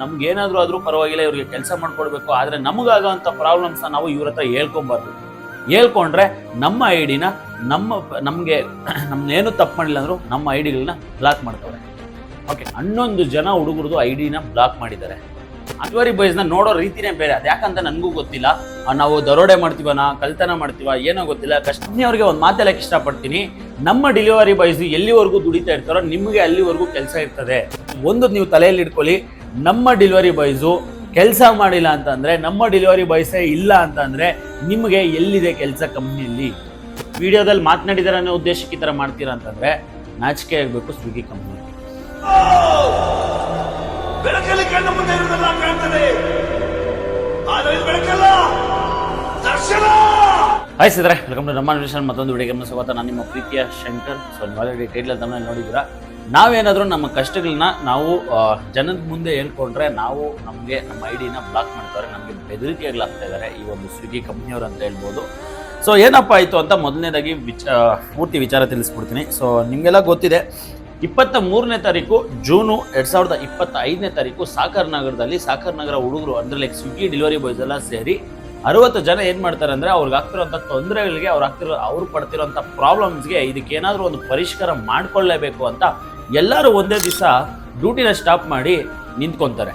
ನಮ್ಗೆ ಏನಾದರೂ ಆದ್ರೂ ಪರವಾಗಿಲ್ಲ, ಇವ್ರಿಗೆ ಕೆಲಸ ಮಾಡ್ಕೊಡ್ಬೇಕು. ಆದ್ರೆ ನಮಗಾಗೋಂಥ ಪ್ರಾಬ್ಲಮ್ಸ್ನ ನಾವು ಇವ್ರ ಹತ್ರ ಹೇಳ್ಕೊಬಾರ್ದು. ಹೇಳ್ಕೊಂಡ್ರೆ ನಮ್ಮ ಐಡಿನ ನಮ್ಮ ನಮಗೆ ನಮ್ಮನ್ನೇನು ತಪ್ಪು ಮಾಡಿಲ್ಲ ಅಂದರೂ ನಮ್ಮ ಐಡಿಗಳನ್ನ ಬ್ಲಾಕ್ ಮಾಡ್ತಾರೆ. ಓಕೆ ಹನ್ನೊಂದು ಜನ ಹುಡುಗರದು ಐಡಿನ ಬ್ಲಾಕ್ ಮಾಡಿದ್ದಾರೆ. ಅಟ್ವರಿ ಬಾಯ್ಸ್ನ ನೋಡೋ ರೀತಿನೇ ಬೇರೆ. ಅದು ಯಾಕಂತ ನನಗೂ ಗೊತ್ತಿಲ್ಲ. ನಾವು ದರೋಡೆ ಮಾಡ್ತೀವನ ಕಲ್ತನ ಮಾಡ್ತೀವ, ಏನೋ ಗೊತ್ತಿಲ್ಲ. ಕಷ್ಟನೇ ಅವ್ರಿಗೆ ಒಂದು ಮಾತಾಡಕ್ಕೆ ಇಷ್ಟಪಡ್ತೀನಿ. ನಮ್ಮ ಡೆಲಿವರಿ ಬಾಯ್ಸ್ ಎಲ್ಲಿವರೆಗೂ ದುಡಿತಾ ಇರ್ತಾರೋ, ನಿಮಗೆ ಅಲ್ಲಿವರೆಗೂ ಕೆಲಸ ಇರ್ತದೆ. ಒಂದು ನೀವು ತಲೆಯಲ್ಲಿ ಇಟ್ಕೊಳ್ಳಿ. ನಮ್ಮ ಡೆಲಿವರಿ ಬಾಯ್ಸು ಕೆಲಸ ಮಾಡಿಲ್ಲ ಅಂತಂದರೆ ನಮ್ಮ ಡೆಲಿವರಿ ಬಾಯ್ಸೇ ಇಲ್ಲ ಅಂತಂದರೆ ನಿಮಗೆ ಎಲ್ಲಿದೆ ಕೆಲಸ ಕಂಪ್ನಿಯಲ್ಲಿ ವಿಡಿಯೋದಲ್ಲಿ ಮಾತನಾಡಿದಾರೆ ಅನ್ನೋ ಉದ್ದೇಶಕ್ಕೆ ಈ ಥರ ಮಾಡ್ತೀರಾ ಅಂತಂದರೆ ನಾಚಿಕೆ ಆಗಬೇಕು ಸ್ವಿಗ್ಗಿ ಕಂಪ್ನಿ ಬೆಳಕಲ್ಲಿ ಕಣ್ಣ ಮುಂದೆ ಇರುವುದೆಲ್ಲ ಕಾಣ್ತದೆ. ಆದರೆ ಇದು ಬೆಳಕಲ್ಲ ದರ್ಶನ! ಹಾಯ್ ಸಿದ್ರೆ ವೆಲ್ಕಮ್ ಟು ನಮ್ಮ ಮತ್ತೊಂದು ವಿಡಿಯೋಗೆ ಸ್ವಾಗತ ನಾನು ನಿಮ್ಮ ಪ್ರೀತಿಯ ಶಂಕರ್. ಸೊ ನೀವು ಆಲ್ರೆಡಿ ಟೈಟ್ಲ್ ತಮ್ಮ ನೋಡಿದ್ದೀರಾ? ನಾವೇನಾದರೂ ನಮ್ಮ ಕಷ್ಟಗಳನ್ನ ನಾವು ಜನದ ಮುಂದೆ ಹೇಳ್ಕೊಂಡ್ರೆ ನಾವು ನಮಗೆ ನಮ್ಮ ಐಡಿನ ಬ್ಲಾಕ್ ಮಾಡ್ತಾರೆ, ನಮಗೆ ಬೆದರಿಕೆಗಳಾಗ್ತಾ ಇದ್ದಾರೆ ಈ ಒಂದು ಸ್ವಿಗ್ಗಿ ಕಂಪ್ನಿಯವರು ಅಂತ ಹೇಳ್ಬೋದು. ಸೊ ಏನಪ್ಪ ಆಯಿತು ಅಂತ ಮೊದಲನೇದಾಗಿ ವಿಚ ಪೂರ್ತಿ ವಿಚಾರ ತಿಳಿಸ್ಬಿಡ್ತೀನಿ. ಸೊ ನಿಮಗೆಲ್ಲ ಗೊತ್ತಿದೆ, ಇಪ್ಪತ್ತ ಮೂರನೇ ತಾರೀಕು ಜೂನು ಎರಡು ಸಾವಿರದ ಇಪ್ಪತ್ತ ಐದನೇ ತಾರೀಕು ಸಾಕರ್ ನಗರದಲ್ಲಿ ಸಾಕರ್ ನಗರ ಹುಡುಗರು, ಅಂದರೆ ಲೈಕ್ ಸ್ವಿಗ್ಗಿ ಡೆಲಿವರಿ ಬಾಯ್ಸ್ ಎಲ್ಲ ಸೇರಿ ಅರವತ್ತು ಜನ ಏನು ಮಾಡ್ತಾರೆ ಅಂದರೆ ಅವ್ರಿಗೆ ಆಗ್ತಿರೋಂಥ ತೊಂದರೆಗಳಿಗೆ ಅವ್ರು ಆಗ್ತಿರೋ, ಅವ್ರು ಪಡ್ತಿರೋಂಥ ಪ್ರಾಬ್ಲಮ್ಸ್ಗೆ ಇದಕ್ಕೆ ಏನಾದರೂ ಒಂದು ಪರಿಷ್ಕಾರ ಮಾಡಿಕೊಳ್ಳೇಬೇಕು ಅಂತ ಎಲ್ಲರೂ ಒಂದೇ ದಿವಸ ಡ್ಯೂಟಿನ ಸ್ಟಾಪ್ ಮಾಡಿ ನಿಂತ್ಕೊತಾರೆ.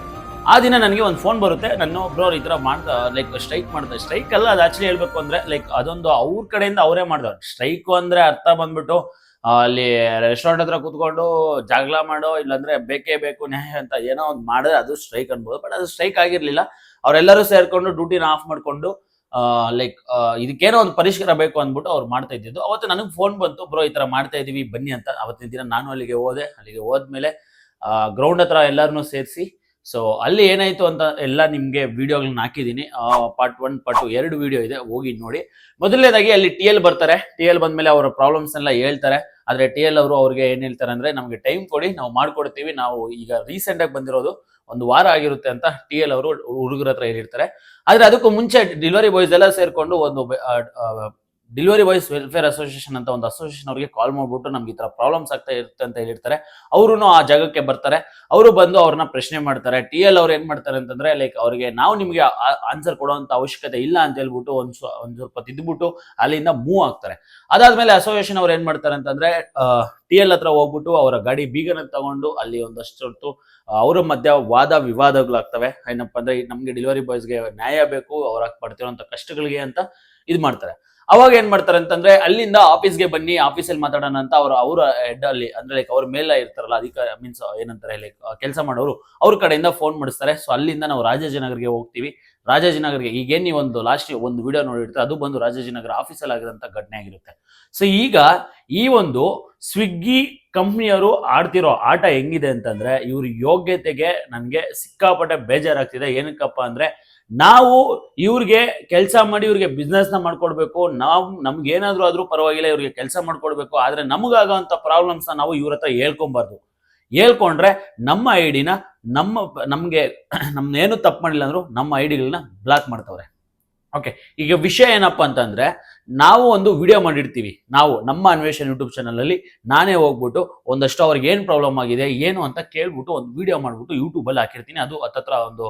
ಆ ದಿನ ನನಗೆ ಒಂದು ಫೋನ್ ಬರುತ್ತೆ. ನನ್ನ ಒಬ್ರವ್ರು ಈ ಥರ ಮಾಡ್ದ ಲೈಕ್ ಸ್ಟ್ರೈಕ್ ಮಾಡ್ತಾರೆ ಸ್ಟ್ರೈಕ್ ಅಲ್ಲ, ಅದು ಆ್ಯಕ್ಚುಲಿ ಹೇಳಬೇಕು ಅಂದ್ರೆ ಲೈಕ್ ಅದೊಂದು ಅವ್ರ ಕಡೆಯಿಂದ ಅವರೇ ಮಾಡಿದವ್ರು. ಸ್ಟ್ರೈಕು ಅಂದ್ರೆ ಅರ್ಥ ಬಂದ್ಬಿಟ್ಟು ಅಲ್ಲಿ ರೆಸ್ಟೋರೆಂಟ್ ಹತ್ರ ಕೂತ್ಕೊಂಡು ಜಾಗಲ ಮಾಡೋ, ಇಲ್ಲಾಂದ್ರೆ ಬೇಕೇ ಬೇಕು, ನ್ಯಾಯ ಅಂತ ಏನೋ ಒಂದು ಮಾಡಿದ್ರೆ ಅದು ಸ್ಟ್ರೈಕ್ ಅನ್ಬೋದು. ಬಟ್ ಅದು ಸ್ಟ್ರೈಕ್ ಆಗಿರ್ಲಿಲ್ಲ. ಅವರೆಲ್ಲರೂ ಸೇರಿಕೊಂಡು ಡ್ಯೂಟಿನ ಆಫ್ ಮಾಡ್ಕೊಂಡು ಲೈಕ್ ಇದಕ್ಕೇನೋ ಒಂದು ಪರಿಷ್ಕಾರ ಬೇಕು ಅಂದ್ಬಿಟ್ಟು ಅವ್ರು ಮಾಡ್ತಾ ಇದ್ದಿದ್ದು. ಅವತ್ತು ನನಗೆ ಫೋನ್ ಬಂತು, ಬ್ರೋ, ಈ ತರ ಮಾಡ್ತಾ ಇದೀವಿ, ಬನ್ನಿ ಅಂತ. ಅವತ್ತಿನ ದಿನ ನಾನು ಅಲ್ಲಿಗೆ ಹೋದೆ. ಅಲ್ಲಿಗೆ ಹೋದ್ಮೇಲೆ ಗ್ರೌಂಡ್ ಹತ್ರ ಎಲ್ಲರನ್ನೂ ಸೇರಿಸಿ ಸೊ ಅಲ್ಲಿ ಏನಾಯ್ತು ಅಂತ ಎಲ್ಲ ನಿಮಗೆ ವಿಡಿಯೋಗಳನ್ನ ಹಾಕಿದ್ದೀನಿ ಪಾರ್ಟ್ ಒನ್ ಪಾರ್ಟ್ ಟು ಎರಡು ವಿಡಿಯೋ ಇದೆ, ಹೋಗಿ ನೋಡಿ. ಮೊದಲನೇದಾಗಿ ಅಲ್ಲಿ ಟಿ ಎಲ್ ಬರ್ತಾರೆ. ಟಿ ಎಲ್ ಬಂದಮೇಲೆ ಅವರ ಪ್ರಾಬ್ಲಮ್ಸ್ ಎಲ್ಲ ಹೇಳ್ತಾರೆ. ಆದರೆ ಟಿ ಎಲ್ ಅವರು ಅವ್ರಿಗೆ ಏನು ಹೇಳ್ತಾರೆ ಅಂದ್ರೆ, ನಮಗೆ ಟೈಮ್ ಕೊಡಿ, ನಾವು ಮಾಡ್ಕೊಡ್ತೀವಿ. ನಾವು ಈಗ ರೀಸೆಂಟ್ ಆಗಿ ಬಂದಿರೋದು ಒಂದು ವಾರ ಆಗಿರುತ್ತೆ ಅಂತ ಟಿ ಎಲ್ ಅವರು ಹುಡುಗರ ಹತ್ರ ಹೇಳಿರ್ತಾರೆ. ಆದ್ರೆ ಅದಕ್ಕೂ ಮುಂಚೆ ಡೆಲಿವರಿ ಬಾಯ್ಸ್ ಎಲ್ಲ ಸೇರ್ಕೊಂಡು ಒಂದು ಡೆಲಿವರಿ ಬಾಯ್ಸ್ ವೆಲ್ಫೇರ್ ಅಸೋಸಿಯೇಷನ್ ಅಂತ ಒಂದು ಅಸೋಸಿಯೇಷನ್ ಅವರಿಗೆ ಕಾಲ್ ಮಾಡ್ಬಿಟ್ಟು ನಮ್ಗೆ ಈ ತರ ಪ್ರಾಬ್ಲಮ್ಸ್ ಆಗ್ತಾ ಇರುತ್ತೆ ಅಂತ ಹೇಳಿರ್ತಾರೆ. ಅವರು ಆ ಜಾಗಕ್ಕೆ ಬರ್ತಾರೆ. ಅವರು ಬಂದು ಅವ್ರನ್ನ ಪ್ರಶ್ನೆ ಮಾಡ್ತಾರೆ. ಟಿ ಎಲ್ ಅವ್ರು ಏನ್ ಮಾಡ್ತಾರೆ ಅಂತಂದ್ರೆ ಲೈಕ್ ಅವರಿಗೆ ನಾವು ನಿಮಗೆ ಆನ್ಸರ್ ಕೊಡುವಂತ ಅವಶ್ಯಕತೆ ಇಲ್ಲ ಅಂತ ಹೇಳ್ಬಿಟ್ಟು ಒಂದು ಒಂದು ಸ್ವಲ್ಪ ತಿದ್ದುಬಿಟ್ಟು ಅಲ್ಲಿಂದ ಮೂವ್ ಆಗ್ತಾರೆ. ಅದಾದ್ಮೇಲೆ ಅಸೋಸಿಯೇಷನ್ ಅವ್ರು ಏನ್ ಮಾಡ್ತಾರೆ ಅಂತಂದ್ರೆ ಟಿ ಎಲ್ ಹತ್ರ ಹೋಗ್ಬಿಟ್ಟು ಅವರ ಗಾಡಿ ಬೀಗನ ತಗೊಂಡು ಅಲ್ಲಿ ಒಂದಷ್ಟು ಹೊತ್ತು ಅವರ ಮಧ್ಯ ವಾದ ವಿವಾದಗಳಾಗ್ತವೆ. ಏನಪ್ಪ ಅಂದ್ರೆ, ನಮಗೆ ನಮ್ಗೆ ಡೆಲಿವರಿ ಬಾಯ್ಸ್ಗೆ ನ್ಯಾಯ ಬೇಕು, ಅವ್ರ ಪಡ್ತಿರೋಂಥ ಕಷ್ಟಗಳಿಗೆ ಅಂತ ಇದು ಮಾಡ್ತಾರೆ. ಅವಾಗ ಏನ್ ಮಾಡ್ತಾರೆ ಅಂತಂದ್ರೆ, ಅಲ್ಲಿಂದ ಆಫೀಸ್ಗೆ ಬನ್ನಿ ಆಫೀಸಲ್ಲಿ ಮಾತಾಡೋಣ ಅಂತ ಅವ್ರ, ಅವರ ಹೆಡ್ ಅಲ್ಲಿ, ಅಂದ್ರೆ ಲೈಕ್ ಅವ್ರ ಮೇಲೆ ಇರ್ತಾರಲ್ಲ ಅಧಿಕಾರ ಮೀನ್ಸ್ ಏನಂತಾರೆ ಲೈಕ್ ಕೆಲಸ ಮಾಡೋರು, ಅವ್ರ ಕಡೆಯಿಂದ ಫೋನ್ ಮಾಡಿಸ್ತಾರೆ. ಸೊ ಅಲ್ಲಿಂದ ನಾವು ರಾಜಾಜಿನಗರ್ಗೆ ಹೋಗ್ತೀವಿ. ರಾಜಾಜಿನಗರ್ಗೆ ಈಗೇನು ನೀವು ಒಂದು ಲಾಸ್ಟ್ ಒಂದು ವಿಡಿಯೋ ನೋಡಿರ್ತಾರೆ, ಅದು ಬಂದು ರಾಜಾಜಿನಗರ ಆಫೀಸಲ್ಲಿ ಆಗಿರೋಂಥ ಘಟನೆ ಆಗಿರುತ್ತೆ. ಸೊ ಈಗ ಈ ಒಂದು ಸ್ವಿಗ್ಗಿ ಕಂಪ್ನಿಯವರು ಆಡ್ತಿರೋ ಆಟ ಹೆಂಗಿದೆ ಅಂತಂದ್ರೆ, ಇವ್ರ ಯೋಗ್ಯತೆಗೆ ನನಗೆ ಸಿಕ್ಕಾಪಟ್ಟೆ ಬೇಜಾರಾಗ್ತಿದೆ. ಏನಕ್ಕಪ್ಪ ಅಂದ್ರೆ ನಾವು ಇವ್ರಿಗೆ ಕೆಲಸ ಮಾಡಿ ಇವ್ರಿಗೆ ಬಿಸ್ನೆಸ್ನ ಮಾಡ್ಕೊಡ್ಬೇಕು. ನಾವು ನಮ್ಗೆ ಏನಾದ್ರೂ ಆದ್ರೂ ಪರವಾಗಿಲ್ಲ ಇವ್ರಿಗೆ ಕೆಲಸ ಮಾಡ್ಕೊಡ್ಬೇಕು. ಆದರೆ ನಮಗಾಗೋಂಥ ಪ್ರಾಬ್ಲಮ್ಸ್ ನಾವು ಇವ್ರ ಹತ್ರ ಹೇಳ್ಕೊಬಾರ್ದು. ಹೇಳ್ಕೊಂಡ್ರೆ ನಮ್ಮ ಐಡಿನ ನಮ್ಮ ನಮ್ಗೆ ನಮ್ದೇನು ತಪ್ಪು ಮಾಡಿಲ್ಲ ಅಂದರೂ ನಮ್ಮ ಐಡಿಗಳನ್ನ ಬ್ಲಾಕ್ ಮಾಡ್ತವ್ರೆ. ಓಕೆ ಈಗ ವಿಷಯ ಏನಪ್ಪ ಅಂತಂದ್ರೆ ನಾವು ಒಂದು ವಿಡಿಯೋ ಮಾಡಿರ್ತೀವಿ. ನಾವು ನಮ್ಮ ಅನ್ವೇಷನ್ ಯೂಟ್ಯೂಬ್ ಚಾನಲಲ್ಲಿ ನಾನೇ ಹೋಗ್ಬಿಟ್ಟು ಒಂದಷ್ಟು ಅವ್ರಿಗೆ ಏನು ಪ್ರಾಬ್ಲಮ್ ಆಗಿದೆ, ಏನು ಅಂತ ಕೇಳ್ಬಿಟ್ಟು ಒಂದು ವಿಡಿಯೋ ಮಾಡ್ಬಿಟ್ಟು ಯೂಟ್ಯೂಬಲ್ಲಿ ಹಾಕಿರ್ತೀನಿ. ಅದು ಹತ್ತತ್ರ ಒಂದು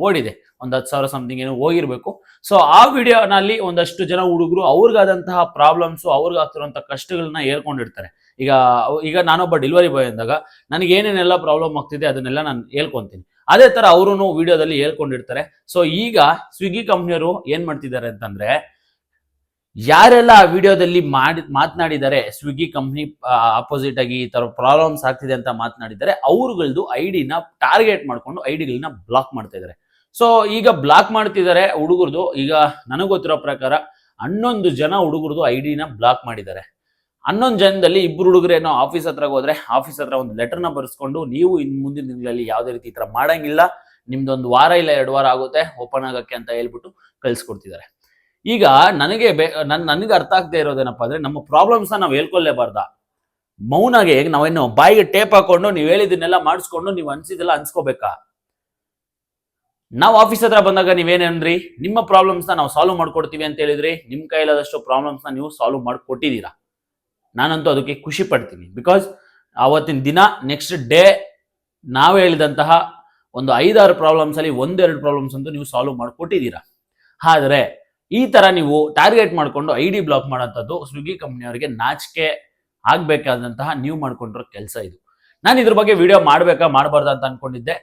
ಓಡಿದೆ. ಒಂದು ಹತ್ತು ಸಾವಿರ ಸಮಥಿಂಗ್ ಏನೋ ಹೋಗಿರ್ಬೇಕು. ಸೊ ಆ ವಿಡಿಯೋನಲ್ಲಿ ಒಂದಷ್ಟು ಜನ ಹುಡುಗರು ಅವ್ರಿಗಾದಂತಹ ಪ್ರಾಬ್ಲಮ್ಸ್ ಅವ್ರಿಗಾಗ್ತಿರುವಂಥ ಕಷ್ಟಗಳನ್ನ ಹೇಳ್ಕೊಂಡಿರ್ತಾರೆ. ಈಗ ಈಗ ನಾನೊಬ್ಬ ಡೆಲಿವರಿ ಬಾಯ್ ಅಂದಾಗ ನನಗೆ ಏನೇನೆಲ್ಲ ಪ್ರಾಬ್ಲಮ್ ಆಗ್ತಿದೆ ಅದನ್ನೆಲ್ಲ ನಾನು ಹೇಳ್ಕೊಂತೀನಿ. ಅದೇ ತರ ಅವರು ವಿಡಿಯೋದಲ್ಲಿ ಹೇಳ್ಕೊಂಡಿರ್ತಾರೆ. ಸೊ ಈಗ ಸ್ವಿಗ್ಗಿ ಕಂಪ್ನಿಯವರು ಏನು ಮಾಡ್ತಿದ್ದಾರೆ ಅಂತಂದ್ರೆ ಯಾರೆಲ್ಲ ಆ ವಿಡಿಯೋದಲ್ಲಿ ಮಾಡಿ, ಮಾತನಾಡಿದ್ದಾರೆ ಸ್ವಿಗ್ಗಿ ಕಂಪ್ನಿ ಆಪೋಸಿಟ್ ಆಗಿ ಈ ತರ ಪ್ರಾಬ್ಲಮ್ಸ್ ಆಗ್ತಿದೆ ಅಂತ ಮಾತನಾಡಿದ್ದಾರೆ ಅವ್ರುಗಳದ್ದು ಐಡಿನ ಟಾರ್ಗೆಟ್ ಮಾಡ್ಕೊಂಡು ಐಡಿಗಳನ್ನ ಬ್ಲಾಕ್ ಮಾಡ್ತಾ ಇದ್ದಾರೆ. ಸೊ ಈಗ ಬ್ಲಾಕ್ ಮಾಡ್ತಿದ್ದಾರೆ ಹುಡುಗರದು, ಈಗ ನನಗೆ ಗೊತ್ತಿರೋ ಪ್ರಕಾರ ಹನ್ನೊಂದು ಜನ ಹುಡುಗರದು ಐಡಿನ ಬ್ಲಾಕ್ ಮಾಡಿದ್ದಾರೆ. ಹನ್ನೊಂದು ಜನದಲ್ಲಿ ಇಬ್ಬರು ಹುಡುಗರೇನೋ ಆಫೀಸ್ ಹತ್ರ ಹೋದ್ರೆ ಆಫೀಸ್ ಹತ್ರ ಒಂದು ಲೆಟರ್ನ ಬರೆಸ್ಕೊಂಡು ನೀವು ಇನ್ ಮುಂದಿನ ದಿನಗಳಲ್ಲಿ ಯಾವುದೇ ರೀತಿ ಈ ತರ ಮಾಡಂಗಿಲ್ಲ, ನಿಮ್ದೊಂದು ವಾರ ಇಲ್ಲ ಎರಡು ವಾರ ಆಗುತ್ತೆ ಓಪನ್ ಆಗಕ್ಕೆ ಅಂತ ಹೇಳ್ಬಿಟ್ಟು ಕಳ್ಸಿಕೊಡ್ತಿದ್ದಾರೆ. ಈಗ ನನಗೆ ನನ್ ನನಗೆ ಅರ್ಥ ಆಗದೆ ಇರೋದೇನಪ್ಪ ಅಂದ್ರೆ ನಮ್ಮ ಪ್ರಾಬ್ಲಮ್ಸ್ನ ನಾವು ಹೇಳ್ಕೊಳ್ಳೇಬಾರ್ದ ಮೌನಾಗೆ ನಾವೇನು ಬಾಯಿಗೆ ಟೇಪ್ ಹಾಕೊಂಡು ನೀವು ಹೇಳಿದ್ದನ್ನೆಲ್ಲ ಮಾಡಿಸ್ಕೊಂಡು ನೀವು ಅನ್ಸಿದೆಲ್ಲ ಅನ್ಸ್ಕೋಬೇಕಾ? ನಾವು ಆಫೀಸ್ ಹತ್ರ ಬಂದಾಗ ನೀವೇನೇನ್ರಿ ನಿಮ್ಮ ಪ್ರಾಬ್ಲಮ್ಸ್ನ ನಾವು ಸಾಲ್ವ್ ಮಾಡ್ಕೊಡ್ತೀವಿ ಅಂತ ಹೇಳಿದ್ರಿ? ನಿಮ್ಮ ಕೈಲಾದಷ್ಟು ಪ್ರಾಬ್ಲಮ್ಸ್ನ ನೀವು ಸಾಲ್ವ್ ಮಾಡಿಕೊಟ್ಟಿದ್ದೀರಾ? ನಾನಂತೂ ಅದಕ್ಕೆ ಖುಷಿ ಪಡ್ತೀನಿ. ಬಿಕಾಸ್ ಆವತ್ತಿನ ದಿನ ನೆಕ್ಸ್ಟ್ ಡೇ ನಾವು ಹೇಳಿದಂತಹ ಒಂದು ಐದಾರು ಪ್ರಾಬ್ಲಮ್ಸ್ ಅಲ್ಲಿ ಒಂದೆರಡು ಪ್ರಾಬ್ಲಮ್ಸ್ ಅಂತೂ ನೀವು ಸಾಲ್ವ್ ಮಾಡಿಕೊಟ್ಟಿದ್ದೀರಾ? ಆದರೆ ಈ ತರ ನೀವು ಟಾರ್ಗೆಟ್ ಮಾಡಿಕೊಂಡು ಐ ಡಿ ಬ್ಲಾಕ್ ಮಾಡೋಂಥದ್ದು ಸ್ವಿಗ್ಗಿ ಕಂಪ್ನಿಯವರಿಗೆ ನಾಚಿಕೆ ಆಗ್ಬೇಕಾದಂತಹ ನೀವು ಮಾಡ್ಕೊಂಡಿರೋ ಕೆಲಸ ಇದು. ನಾನು ಇದ್ರ ಬಗ್ಗೆ ವಿಡಿಯೋ ಮಾಡ್ಬೇಕಾ, ಮಾಡಬಾರ್ದು ಅಂತ ಅನ್ಕೊಂಡಿದ್ದೆ.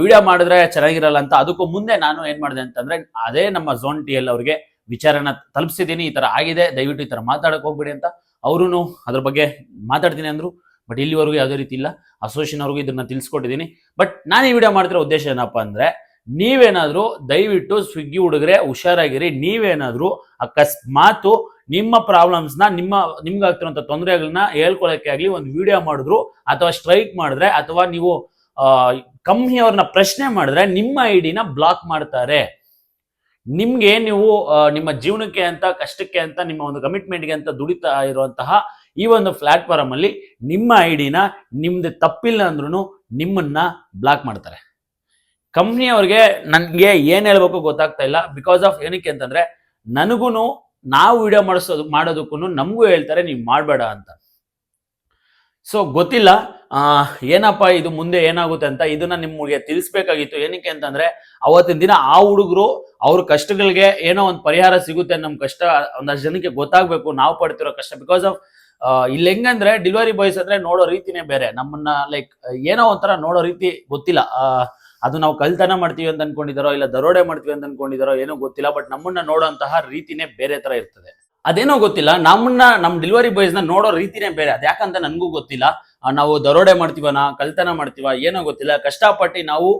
ವಿಡಿಯೋ ಮಾಡಿದ್ರೆ ಚೆನ್ನಾಗಿರಲ್ಲ ಅಂತ ಅದಕ್ಕೂ ಮುಂದೆ ನಾನು ಏನ್ ಮಾಡಿದೆ ಅಂತಂದ್ರೆ ಅದೇ ನಮ್ಮ ಝೋನ್ ಟಿ ಎಲ್ ಅವರಿಗೆ ವಿಚಾರನ ತಲುಪಿಸಿದ್ದೀನಿ, ಈ ತರ ಆಗಿದೆ, ದಯವಿಟ್ಟು ಈ ತರ ಮಾತಾಡಕ್ ಹೋಗ್ಬೇಡಿ ಅಂತ ಅವರು ಅದ್ರ ಬಗ್ಗೆ ಮಾತಾಡ್ತೀನಿ ಅಂದ್ರು. ಬಟ್ ಇಲ್ಲಿವರೆಗೂ ಯಾವುದೇ ರೀತಿ ಇಲ್ಲ. ಅಸೋಸಿಯೇಷನ್ ಅವ್ರಿಗೂ ಇದನ್ನ ತಿಳಿಸ್ಕೊಟ್ಟಿದ್ದೀನಿ. ಬಟ್ ನಾನು ಈ ವಿಡಿಯೋ ಮಾಡ್ತಿರೋ ಉದ್ದೇಶ ಏನಪ್ಪ ಅಂದ್ರೆ ನೀವೇನಾದ್ರೂ ದಯವಿಟ್ಟು ಸ್ವಿಗ್ಗಿ ಹುಡುಗರೆ ಹುಷಾರಾಗಿರಿ. ನೀವೇನಾದರೂ ಅಕಸ್ಮಾತು ನಿಮ್ಮ ಪ್ರಾಬ್ಲಮ್ಸ್ನ ನಿಮ್ಮ, ನಿಮ್ಗೆ ಆಗ್ತಿರೋಂಥ ತೊಂದರೆಗಳನ್ನ ಹೇಳ್ಕೊಳಕ್ಕೆ ಆಗಲಿ ಒಂದು ವಿಡಿಯೋ ಮಾಡಿದ್ರು ಅಥವಾ ಸ್ಟ್ರೈಕ್ ಮಾಡಿದ್ರೆ ಅಥವಾ ನೀವು ಕಂಪ್ನಿಯವ್ರನ್ನ ಪ್ರಶ್ನೆ ಮಾಡಿದ್ರೆ ನಿಮ್ಮ ಐಡಿನ ಬ್ಲಾಕ್ ಮಾಡ್ತಾರೆ. ನಿಮಗೆ ನೀವು ನಿಮ್ಮ ಜೀವನಕ್ಕೆ ಅಂತ, ಕಷ್ಟಕ್ಕೆ ಅಂತ, ನಿಮ್ಮ ಒಂದು ಕಮಿಟ್ಮೆಂಟ್ಗೆ ಅಂತ ದುಡಿತಾ ಇರುವಂತಹ ಈ ಒಂದು ಪ್ಲಾಟ್ಫಾರ್ಮ್ ಅಲ್ಲಿ ನಿಮ್ಮ ಐಡಿನ ನಿಮ್ದು ತಪ್ಪಿಲ್ಲ ಅಂದ್ರೂ ನಿಮ್ಮನ್ನ ಬ್ಲಾಕ್ ಮಾಡ್ತಾರೆ. ಕಂಪ್ನಿಯವ್ರಿಗೆ ನನಗೆ ಏನು ಹೇಳ್ಬೇಕು ಗೊತ್ತಾಗ್ತಾ ಇಲ್ಲ. ಬಿಕಾಸ್ ಆಫ್ ಏನಕ್ಕೆ ಅಂತಂದ್ರೆ ನನಗೂ ನಾವು ವಿಡಿಯೋ ಮಾಡಿಸೋದು ಮಾಡೋದಕ್ಕೂ ನಮಗೂ ಹೇಳ್ತಾರೆ, ನೀವು ಮಾಡಬೇಡ ಅಂತ. ಸೊ ಗೊತ್ತಿಲ್ಲ. ಏನಪ್ಪ ಇದು ಮುಂದೆ ಏನಾಗುತ್ತೆ ಅಂತ ಇದನ್ನ ನಿಮಗೆ ತಿಳಿಸ್ಬೇಕಾಗಿತ್ತು. ಏನಕ್ಕೆ ಅಂತಂದ್ರೆ, ಅವತ್ತಿನ ದಿನ ಆ ಹುಡುಗರು ಅವ್ರ ಕಷ್ಟಗಳಿಗೆ ಏನೋ ಒಂದು ಪರಿಹಾರ ಸಿಗುತ್ತೆ ನಮ್ಮ ಕಷ್ಟ, ಒಂದಷ್ಟು ಜನಕ್ಕೆ ಗೊತ್ತಾಗ್ಬೇಕು. ನಾವು ಪಡ್ತಿರೋ ಕಷ್ಟ. ಬಿಕಾಸ್ ಆಫ್ ಇಲ್ಲಿ ಹೆಂಗಂದ್ರೆ ಡೆಲಿವರಿ ಬಾಯ್ಸ್ ಅಂದ್ರೆ ನೋಡೋ ರೀತಿನೇ ಬೇರೆ. ನಮ್ಮನ್ನ ಲೈಕ್ ಏನೋ ಒಂಥರ ನೋಡೋ ರೀತಿ ಗೊತ್ತಿಲ್ಲ. ಅದು ನಾವು ಕಳ್ತನ ಮಾಡ್ತೀವಿ ಅಂತ ಅನ್ಕೊಂಡಿದಾರೋ ಇಲ್ಲ ದರೋಡೆ ಮಾಡ್ತೀವಿ ಅಂತ ಅನ್ಕೊಂಡಿದಾರೋ ಏನೋ ಗೊತ್ತಿಲ್ಲ ಬಟ್ ನಮ್ಮನ್ನ ನೋಡೋಂತಹ ರೀತಿನೇ ಬೇರೆ ತರ ಇರ್ತದೆ. ಅದೇನೋ ಗೊತ್ತಿಲ್ಲ, ನಮ್ಮನ್ನ, ನಮ್ ಡೆಲಿವರಿ ಬಾಯ್ಸ್ನ ನೋಡೋ ರೀತಿನೇ ಬೇರೆ ಅದ್ಯಾಕಂತ ನನಗೂ ಗೊತ್ತಿಲ್ಲ. ನಾವು ದರೋಡೆ ಮಾಡ್ತೀವನ, ಕಳ್ತನ ಮಾಡ್ತೀವ, ಏನೋ ಗೊತ್ತಿಲ್ಲ. ಕಷ್ಟಪಟ್ಟು ನಾವು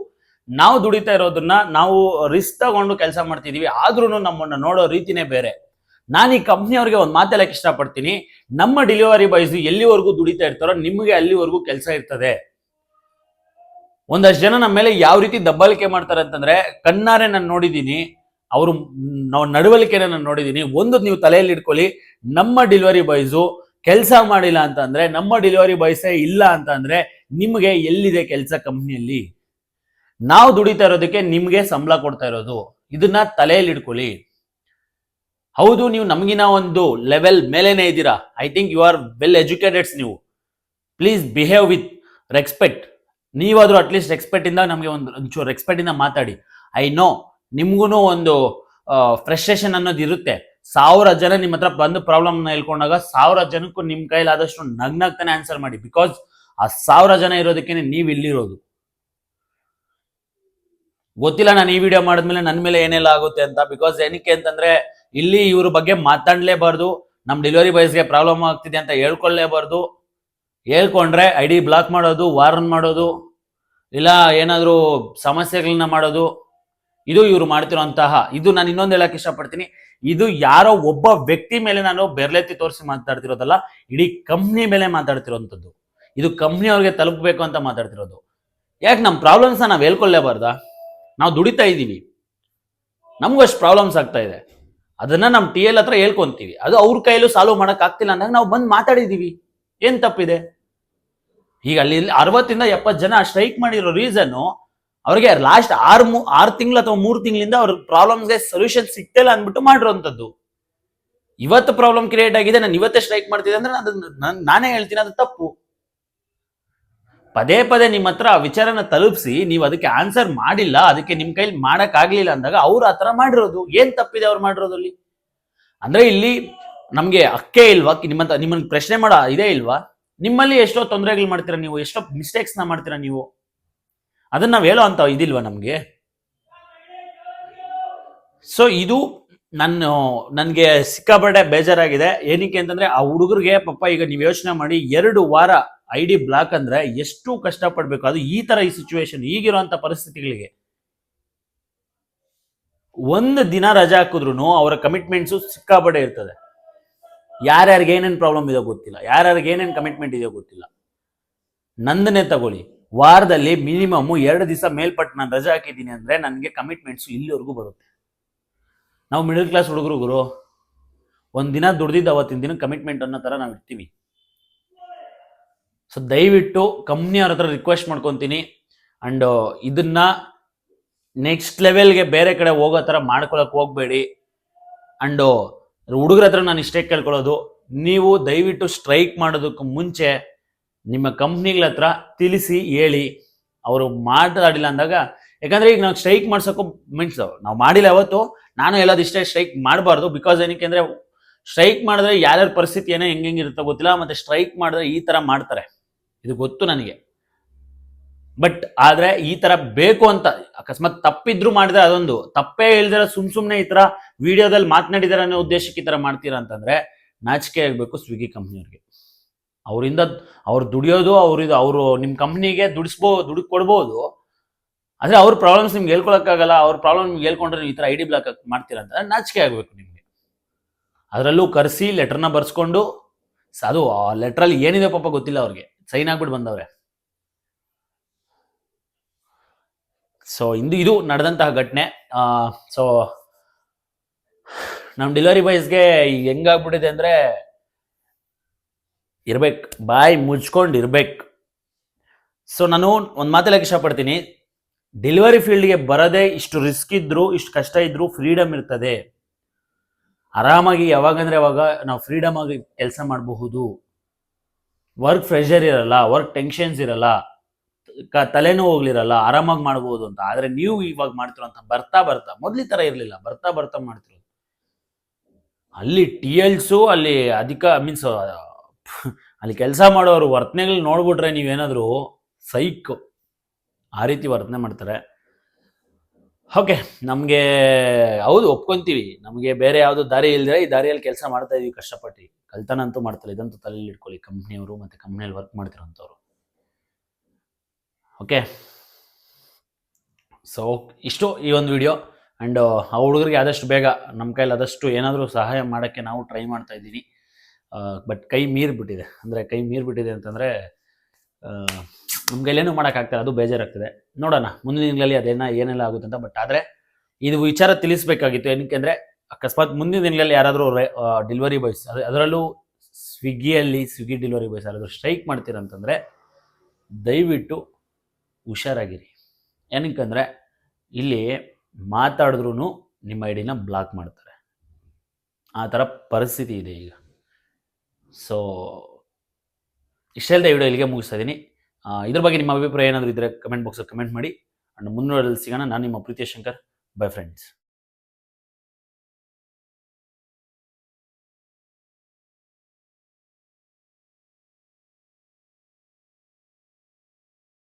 ನಾವು ದುಡಿತಾ ಇರೋದನ್ನ ನಾವು ರಿಸ್ಕ್ ತಗೊಂಡು ಕೆಲಸ ಮಾಡ್ತಿದೀವಿ ಆದ್ರೂ ನಮ್ಮನ್ನ ನೋಡೋ ರೀತಿನೇ ಬೇರೆ. ನಾನು ಈ ಕಂಪ್ನಿಯವ್ರಿಗೆ ಒಂದು ಮಾತಾಡಕ್ಕೆ ಇಷ್ಟಪಡ್ತೀನಿ, ನಮ್ಮ ಡೆಲಿವರಿ ಬಾಯ್ಸ್ ಎಲ್ಲಿವರೆಗೂ ದುಡಿತಾ ಇರ್ತಾರೋ, ನಿಮಗೆ ಅಲ್ಲಿವರೆಗೂ ಕೆಲಸ ಇರ್ತದೆ. ಒಂದಷ್ಟು ಜನ ನಮ್ಮ ಮೇಲೆ ಯಾವ ರೀತಿ ದಬ್ಬಾಳಿಕೆ ಮಾಡ್ತಾರೆ ಅಂತಂದ್ರೆ, ಕಣ್ಣಾರೆ ನಾನು ನೋಡಿದ್ದೀನಿ ಅವರು ನಾವು ನಡವಳಿಕೆನ ನಾನು ನೋಡಿದ್ದೀನಿ ಒಂದು ನೀವು ತಲೆಯಲ್ಲಿ ಇಟ್ಕೊಳ್ಳಿ, ನಮ್ಮ ಡೆಲಿವರಿ ಬಾಯ್ಸು ಕೆಲಸ ಮಾಡಿಲ್ಲ ಅಂತ ಅಂದ್ರೆ ನಮ್ಮ ಡೆಲಿವರಿ ಬಾಯ್ಸೇ ಇಲ್ಲ ಅಂತ ಅಂದ್ರೆ ನಿಮಗೆ ಎಲ್ಲಿದೆ ಕೆಲಸ ಕಂಪ್ನಿಯಲ್ಲಿ? ನಾವು ದುಡಿತಾ ಇರೋದಕ್ಕೆ ನಿಮ್ಗೆ ಸಂಬಳ ಕೊಡ್ತಾ ಇರೋದು. ಇದನ್ನ ತಲೆಯಲ್ಲಿ ಇಟ್ಕೊಳ್ಳಿ. ಹೌದು, ನೀವು ನಮಗಿನ ಒಂದು ಲೆವೆಲ್ ಮೇಲೇನೆ ಇದ್ದೀರಾ. I think you are well educateds ನೀವು. ಪ್ಲೀಸ್ ಬಿಹೇವ್ ವಿತ್ ರೆಸ್ಪೆಕ್ಟ್ ನೀವಾದ್ರೂ ಅಟ್ಲೀಸ್ಟ್ ಇಂದ ನಮಗೆ ಒಂದು ಒಂಚೂರು ರೆಸ್ಪೆಕ್ಟಿಂದ ಮಾತಾಡಿ. ಐ ನೋ ನಿಮ್ಗೂ ಒಂದು ಫ್ರಸ್ಟ್ರೇಷನ್ ಅನ್ನೋದು ಇರುತ್ತೆ. ಸಾವಿರ ಜನ ನಿಮ್ಮ ಹತ್ರ ಬಂದು ಪ್ರಾಬ್ಲಮ್ ಹೇಳ್ಕೊಂಡಾಗ ಸಾವಿರ ಜನಕ್ಕೂ ನಿಮ್ ಕೈಲಾದಷ್ಟು ನಗ್ನಗ್ತಾನೆ ಆನ್ಸರ್ ಮಾಡಿ. ಬಿಕಾಸ್ ಆ ಸಾವಿರ ಜನ ಇರೋದಕ್ಕೇನೆ ನೀವು ಇಲ್ಲಿರೋದು. ಗೊತ್ತಿಲ್ಲ ನಾನು ಈ ವಿಡಿಯೋ ಮಾಡಿದ್ಮೇಲೆ ನನ್ನ ಮೇಲೆ ಏನೆಲ್ಲ ಆಗುತ್ತೆ ಅಂತ. ಬಿಕಾಸ್ ಏನಕ್ಕೆ ಅಂತಂದ್ರೆ ಇಲ್ಲಿ ಇವ್ರ ಬಗ್ಗೆ ಮಾತಾಡ್ಲೇಬಾರ್ದು. ನಮ್ಮ ಡೆಲಿವರಿ ಬಾಯ್ಸ್ಗೆ ಪ್ರಾಬ್ಲಮ್ ಆಗ್ತಿದೆ ಅಂತ ಹೇಳ್ಕೊಳ್ಳೇಬಾರ್ದು. ಹೇಳ್ಕೊಂಡ್ರೆ ಐ ಡಿ ಬ್ಲಾಕ್ ಮಾಡೋದು, ವಾರ್ನ್ ಮಾಡೋದು, ಇಲ್ಲ ಏನಾದರೂ ಸಮಸ್ಯೆಗಳನ್ನ ಮಾಡೋದು, ಇದು ಇವರು ಮಾಡ್ತಿರೋಂತಹ. ಇದು ನಾನು ಇನ್ನೊಂದು ಹೇಳಕ್ ಇಷ್ಟಪಡ್ತೀನಿ. ಇದು ಯಾರೋ ಒಬ್ಬ ವ್ಯಕ್ತಿ ಮೇಲೆ ನಾನು ಬೆರ್ಲೆತ್ತಿ ತೋರಿಸಿ ಮಾತಾಡ್ತಿರೋದಲ್ಲ, ಇಡೀ ಕಂಪ್ನಿ ಮೇಲೆ ಮಾತಾಡ್ತಿರೋಂಥದ್ದು. ಇದು ಕಂಪ್ನಿ ಅವ್ರಿಗೆ ತಲುಪಬೇಕು ಅಂತ ಮಾತಾಡ್ತಿರೋದು. ಯಾಕೆ ನಮ್ಮ ಪ್ರಾಬ್ಲಮ್ಸ್ನ ನಾವು ಹೇಳ್ಕೊಳ್ಳೇಬಾರ್ದಾ ನಾವು ದುಡಿತಾ ಇದ್ದೀವಿ. ನಮಗೂ ಅಷ್ಟು ಪ್ರಾಬ್ಲಮ್ಸ್ ಆಗ್ತಾ ಇದೆ. ಅದನ್ನ ನಮ್ಮ ಟಿ ಎಲ್ ಹತ್ರ ಹೇಳ್ಕೊಂತೀವಿ. ಅದು ಅವ್ರ ಕೈಯಲ್ಲೂ ಸಾಲ್ವ್ ಮಾಡೋಕ್ಕಾಗ್ತಿಲ್ಲ ಅಂದಾಗ ನಾವು ಬಂದು ಮಾತಾಡಿದೀವಿ. ಏನ್ ತಪ್ಪಿದೆ? ಈಗ ಅಲ್ಲಿ ಅರವತ್ತಿಂದ ಎಪ್ಪತ್ತು ಜನ ಸ್ಟ್ರೈಕ್ ಮಾಡಿರೋ ರೀಸನ್ನು ಅವ್ರಿಗೆ ಲಾಸ್ಟ್ ಆರು ಆರು ತಿಂಗಳು ಅಥವಾ ಮೂರು ತಿಂಗಳಿಂದ ಅವ್ರ ಪ್ರಾಬ್ಲಮ್ಸ್ಗೆ ಸೊಲ್ಯೂಷನ್ ಸಿಗ್ತಿಲ್ಲ ಅಂದ್ಬಿಟ್ಟು ಮಾಡಿರೋಂಥದ್ದು. ಇವತ್ತು ಪ್ರಾಬ್ಲಮ್ ಕ್ರಿಯೇಟ್ ಆಗಿದೆ, ನಾನು ಇವತ್ತೇ ಸ್ಟ್ರೈಕ್ ಮಾಡ್ತಿದ್ದೆ ಅಂದ್ರೆ ಅದು ನಾನ್- ನಾನೇ ಹೇಳ್ತೀನಿ ಅದು ತಪ್ಪು. ಪದೇ ಪದೇ ನಿಮ್ಮ ಹತ್ರ ಆ ವಿಚಾರನ ತಲುಪಿಸಿ, ನೀವು ಅದಕ್ಕೆ ಆನ್ಸರ್ ಮಾಡಿಲ್ಲ, ಅದಕ್ಕೆ ನಿಮ್ಮ ಕೈಲಿ ಮಾಡಕ್ ಆಗ್ಲಿಲ್ಲ ಅಂದಾಗ ಅವ್ರು ಆ ಥರ ಮಾಡಿರೋದು. ಏನ್ ತಪ್ಪಿದೆ ಅವ್ರು ಮಾಡಿರೋದ್ರಲ್ಲಿ? ಅಂದ್ರೆ ಇಲ್ಲಿ ನಮ್ಗೆ ಅಕ್ಕೇ ಇಲ್ವಾ? ನಿಮ್ಮಂತ ನಿಮ್ಮನ್ನ ಪ್ರಶ್ನೆ ಮಾಡೋ ಇದೇ ಇಲ್ವಾ? ನಿಮ್ಮಲ್ಲಿ ಎಷ್ಟೋ ತೊಂದರೆಗಳು ಮಾಡ್ತೀರಾ ನೀವು? ಎಷ್ಟೋ ಮಿಸ್ಟೇಕ್ಸ್ನ ಮಾಡ್ತೀರಾ ನೀವು? ಅದನ್ನ ನಾವು ಹೇಳೋ ಅಂತ ಇದಿಲ್ವಾ ನಮಗೆ? ಸೊ ಇದು ನನ್ನ ನನಗೆ ಸಿಕ್ಕಾಪಟ್ಟೆ ಬೇಜಾರಾಗಿದೆ. ಏನಕ್ಕೆ ಅಂತಂದ್ರೆ, ಆ ಹುಡುಗರಿಗೆ ಪಾಪ ಈಗ ನೀವು ಯೋಚನೆ ಮಾಡಿ ಎರಡು ವಾರ ಐ ಡಿ ಬ್ಲಾಕ್ ಅಂದ್ರೆ ಎಷ್ಟು ಕಷ್ಟಪಡಬೇಕು. ಅದು ಈ ತರ ಈ ಸಿಚುವೇಶನ್ ಈಗಿರುವಂತ ಪರಿಸ್ಥಿತಿಗಳಿಗೆ. ಒಂದು ದಿನ ರಜಾ ಹಾಕಿದ್ರು ಅವರ ಕಮಿಟ್ಮೆಂಟ್ಸು ಸಿಕ್ಕಾಪಟ್ಟೆ ಇರ್ತದೆ. ಯಾರ್ಯಾರಿಗೆ ಏನೇನು ಪ್ರಾಬ್ಲಮ್ ಇದೆಯೋ ಗೊತ್ತಿಲ್ಲ. ಯಾರ್ಯಾರಿಗೆ ಏನೇನು ಕಮಿಟ್ಮೆಂಟ್ ಇದೆಯೋ ಗೊತ್ತಿಲ್ಲ. ನಂದನೇ ತಗೊಳ್ಳಿ. ವಾರದಲ್ಲಿ ಮಿನಿಮಮ್ ಎರಡು ದಿವಸ ಮೇಲ್ಪಟ್ಟು ನಾನು ರಜೆ ಹಾಕಿದ್ದೀನಿ ಅಂದರೆ ನನಗೆ ಕಮಿಟ್ಮೆಂಟ್ಸು ಇಲ್ಲಿವರೆಗೂ ಬರುತ್ತೆ. ನಾವು ಮಿಡಲ್ ಕ್ಲಾಸ್ ಹುಡುಗರು ಗುರು, ಒಂದು ದಿನ ದುಡ್ದಿದ್ದ ಅವತ್ತಿನ ದಿನ ಕಮಿಟ್ಮೆಂಟ್ ಅನ್ನೋ ಥರ ನಾವು ಇರ್ತೀವಿ. ಸೊ ದಯವಿಟ್ಟು ಕಂಪ್ನಿಯವ್ರ ಹತ್ರ ರಿಕ್ವೆಸ್ಟ್ ಮಾಡ್ಕೊತೀನಿ. ಅಂಡ್ ಇದನ್ನ ನೆಕ್ಸ್ಟ್ ಲೆವೆಲ್ಗೆ ಬೇರೆ ಕಡೆ ಹೋಗೋ ಥರ ಮಾಡ್ಕೊಳಕ್ಕೆ ಹೋಗಬೇಡಿ. ಅಂಡ್ ಹುಡುಗರ ಹತ್ರ ನಾನು ಇಷ್ಟೇ ಕೇಳ್ಕೊಳ್ಳೋದು, ನೀವು ದಯವಿಟ್ಟು ಸ್ಟ್ರೈಕ್ ಮಾಡೋದಕ್ಕೆ ಮುಂಚೆ ನಿಮ್ಮ ಕಂಪ್ನಿಗಳ ಹತ್ರ ತಿಳಿಸಿ, ಹೇಳಿ. ಅವರು ಮಾತಾಡಿಲ್ಲ ಅಂದಾಗ, ಯಾಕಂದ್ರೆ ಈಗ ನಾವು ಸ್ಟ್ರೈಕ್ ಮಾಡ್ಸೋಕ್ಕೂ ಮೀನ್ಸ್ ನಾವು ಮಾಡಿಲ್ಲ ಅವತ್ತು ನಾನು ಎಲ್ಲದು ಇಷ್ಟೇ ಸ್ಟ್ರೈಕ್ ಮಾಡಬಾರ್ದು ಬಿಕಾಸ್ ಏನಕ್ಕೆ ಅಂದರೆ ಸ್ಟ್ರೈಕ್ ಮಾಡಿದ್ರೆ ಯಾರ್ಯಾರ ಪರಿಸ್ಥಿತಿ ಏನೋ ಹೆಂಗೆ ಹೆಂಗಿರುತ್ತೋ ಗೊತ್ತಿಲ್ಲ, ಮತ್ತೆ ಸ್ಟ್ರೈಕ್ ಮಾಡಿದ್ರೆ ಈ ತರ ಮಾಡ್ತಾರೆ. ಇದು ಗೊತ್ತು ನನಗೆ. ಬಟ್ ಆದ್ರೆ ಈ ತರ ಬೇಕು ಅಂತ, ಅಕಸ್ಮಾತ್ ತಪ್ಪಿದ್ರು ಮಾಡಿದ್ರೆ ಅದೊಂದು. ತಪ್ಪೇ ಇಲ್ದಿರ ಸುಮ್ ಸುಮ್ನೆ ಈ ತರ ವಿಡಿಯೋದಲ್ಲಿ ಮಾತನಾಡಿದಾರೆ ಅನ್ನೋ ಉದ್ದೇಶಕ್ಕೆ ಈ ತರ ಮಾಡ್ತೀರಾ ಅಂತಂದ್ರೆ ನಾಚಿಕೆ ಆಗ್ಬೇಕು ಸ್ವಿಗ್ಗಿ ಕಂಪ್ನಿಯವ್ರಿಗೆ ಅವರಿಂದ ಅವ್ರು ದುಡಿಯೋದು ಅವ್ರಿದು ಅವರು ನಿಮ್ಮ ಕಂಪ್ನಿಗೆ ದುಡಿಸ್ಬೋ ದುಡ್ಡು ಕೊಡ್ಬೋದು. ಆದ್ರೆ ಅವ್ರ ಪ್ರಾಬ್ಲಮ್ಸ್ ನಿಮ್ಗೆ ಹೇಳ್ಕೊಳಕ್ಕಾಗಲ್ಲ, ಅವ್ರ ಪ್ರಾಬ್ಲಮ್ ನಿಮ್ಗೆ ಹೇಳ್ಕೊಂಡ್ರೆ ನೀವು ಈ ತರ ಐ ಡಿ ಬ್ಲಾಕ್ ಮಾಡ್ತೀರಾ ಅಂತಂದ್ರೆ ನಾಚಿಕೆ ಆಗಬೇಕು ನಿಮಗೆ. ಅದರಲ್ಲೂ ಕರೆಸಿ ಲೆಟರ್ನ ಬರ್ಸ್ಕೊಂಡು ಅದು, ಆ ಲೆಟ್ರಲ್ಲಿ ಏನಿದೆ ಪಾಪ ಗೊತ್ತಿಲ್ಲ ಅವ್ರಿಗೆ. ಸೈನ್ ಆಗ್ಬಿಟ್ಟು ಬಂದವ್ರೆ. ಸೊ ಇಂದು ಇದು ನಡೆದಂತಹ ಘಟನೆ. ಸೊ ನಮ್ಮ ಡೆಲಿವರಿ ಬಾಯ್ಸ್ಗೆ ಈಗ ಹೆಂಗಾಗ್ಬಿಟ್ಟಿದೆ ಅಂದ್ರೆ ಇರ್ಬೇಕು, ಬಾಯ್ ಮುಚ್ಕೊಂಡು ಇರ್ಬೇಕು. ಸೊ ನಾನು ಒಂದು ಮಾತಲ್ಲಕ್ಕೆ ಇಷ್ಟಪಡ್ತೀನಿ ಡೆಲಿವರಿ ಫೀಲ್ಡ್ಗೆ ಬರದೇ ಇಷ್ಟು ರಿಸ್ಕ್ ಇದ್ರು, ಇಷ್ಟು ಕಷ್ಟ ಇದ್ರು ಫ್ರೀಡಮ್ ಇರ್ತದೆ. ಆರಾಮಾಗಿ ಯಾವಾಗಂದ್ರೆ ಯಾವಾಗ ನಾವು ಫ್ರೀಡಮ್ ಆಗಿ ಕೆಲಸ ಮಾಡಬಹುದು. ವರ್ಕ್ ಪ್ರೆಷರ್ ಇರಲ್ಲ ವರ್ಕ್ ಟೆನ್ಷನ್ಸ್ ಇರಲ್ಲ. ಕ- ಹೋಗ್ಲಿರಲ್ಲ, ಆರಾಮಾಗಿ ಮಾಡ್ಬೋದು ಅಂತ. ಆದ್ರೆ ನೀವು ಇವಾಗ ಮಾಡ್ತಿರೋಂಥ ಬರ್ತಾ ಬರ್ತಾ, ಮೊದ್ಲಿ ತರ ಇರಲಿಲ್ಲ. ಬರ್ತಾ ಬರ್ತಾ ಮಾಡ್ತಿರೋದು. ಅಲ್ಲಿ ಟಿ ಎಲ್ಸು ಅಲ್ಲಿ ಅಧಿಕ ಮೀನ್ಸ್ ಅಲ್ಲಿ ಕೆಲಸ ಮಾಡೋರು ವರ್ತನೆಗಳು ನೋಡ್ಬಿಟ್ರೆ ನೀವೇನಾದರೂ ಸೈಕ್ ಆ ರೀತಿ ವರ್ತನೆ ಮಾಡ್ತಾರೆ. ಓಕೆ, ನಮಗೆ, ಹೌದು, ಒಪ್ಕೊಂತೀವಿ. ನಮಗೆ ಬೇರೆ ಯಾವುದು ದಾರಿ ಇಲ್ದಿರ ಈ ದಾರಿಯಲ್ಲಿ ಕೆಲಸ ಮಾಡ್ತಾ ಇದೀವಿ ಕಷ್ಟಪಟ್ಟು. ಕಲ್ತನ ಅಂತೂ ಮಾಡ್ತಾರೆ. ಇದಂತೂ ತಲೆಯಲ್ಲಿ ಇಟ್ಕೊಳ್ಳಿ. ಕಂಪ್ನಿಯವರು ಮತ್ತು ಕಂಪ್ನಿಯಲ್ಲಿ ವರ್ಕ್ ಮಾಡ್ತಿರೋಂಥವ್ರು. ಓಕೆ ಸೊ ಇಷ್ಟು ಈ ಒಂದು ವಿಡಿಯೋ ಆ್ಯಂಡ್ ಆ ಹುಡುಗರಿಗೆ ಆದಷ್ಟು ಬೇಗ ನಮ್ಮ ಕೈಲಿ ಆದಷ್ಟು ಏನಾದರೂ ಸಹಾಯ ಮಾಡೋಕ್ಕೆ ನಾವು ಟ್ರೈ ಮಾಡ್ತಾ ಇದ್ದೀನಿ. ಬಟ್ ಕೈ ಮೀರಿಬಿಟ್ಟಿದೆ. ಅಂದರೆ ಕೈ ಮೀರಿಬಿಟ್ಟಿದೆ ಅಂತಂದರೆ ನಮ್ಮ ಕೈಲೇನು ಮಾಡೋಕ್ಕಾಗ್ತಾರೆ ಅದು ಬೇಜಾರಾಗ್ತದೆ. ನೋಡೋಣ. ಮುಂದಿನ ದಿನಗಳಲ್ಲಿ ಅದೇನ, ಏನೆಲ್ಲ ಆಗುತ್ತೆ ಅಂತ. ಬಟ್ ಆದರೆ, ಇದು ವಿಚಾರ ತಿಳಿಸ್ಬೇಕಾಗಿತ್ತು. ಏನಕ್ಕೆ ಅಂದರೆ, ಅಕಸ್ಮಾತ್ ಮುಂದಿನ ದಿನಗಳಲ್ಲಿ ಯಾರಾದರೂ ಡೆಲಿವರಿ ಬಾಯ್ಸ್ ಅದು, ಅದರಲ್ಲೂ ಸ್ವಿಗ್ಗಿಯಲ್ಲಿ ಸ್ವಿಗ್ಗಿ ಡೆಲಿವರಿ ಬಾಯ್ಸ್ ಯಾರಾದರೂ ಸ್ಟ್ರೈಕ್ ಮಾಡ್ತೀರಂತಂದರೆ, ದಯವಿಟ್ಟು ಹುಷಾರಾಗಿರಿ. ಏನಕ್ಕಂದರೆ, ಇಲ್ಲಿ ಮಾತಾಡಿದ್ರೂ ನಿಮ್ಮ ಐ ಡಿನ ಬ್ಲಾಕ್ ಮಾಡ್ತಾರೆ. ಆ ಥರ ಪರಿಸ್ಥಿತಿ ಇದೆ ಈಗ. ಸೊ ಇಷ್ಟೆಲ್ಲದೆ ವಿಡಿಯೋ ಇಲ್ಲಿಗೆ ಮುಗಿಸ್ತಾ ಇದ್ದೀನಿ. ಇದ್ರ ಬಗ್ಗೆ ನಿಮ್ಮ ಅಭಿಪ್ರಾಯ ಏನಾದರೂ ಇದ್ದರೆ ಕಮೆಂಟ್ ಬಾಕ್ಸಲ್ಲಿ ಕಮೆಂಟ್ ಮಾಡಿ. ಆ್ಯಂಡ್ ಮುಂದಿನ ಸಿಗೋಣ. ನಾನು ನಿಮ್ಮ ಪ್ರೀತಿಯ ಶಂಕರ್. By friends